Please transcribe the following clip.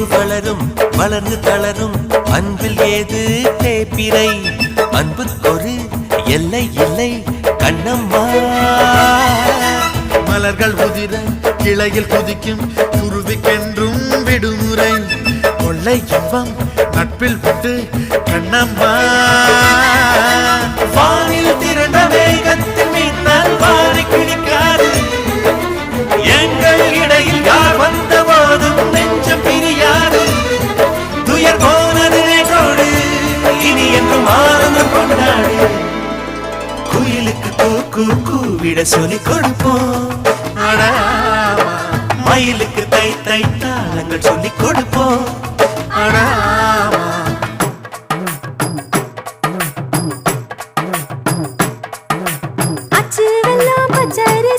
அன்பு வளரும் வளர்ந்து தளரும். அன்பில் ஏது தேப்பிரை அன்புக்கொரு எல்லை இல்லை கண்ணம்மா. மலர்கள் உதிர கிளையில் குதிக்கும் குருவிக்கென்றும் விடுமுறை. கொள்ளை இன்பம் நட்பில் விட்டு கண்ணம்மா. ஆனந்த கொண்டாடி. குயிலுக்கு தூக்கு கூவிட சொல்லி கொடுப்போம். மயிலுக்கு தை தை தாளங்கள் சொல்லி கொடுப்போம். ஆனா अच्छे वाला बचारे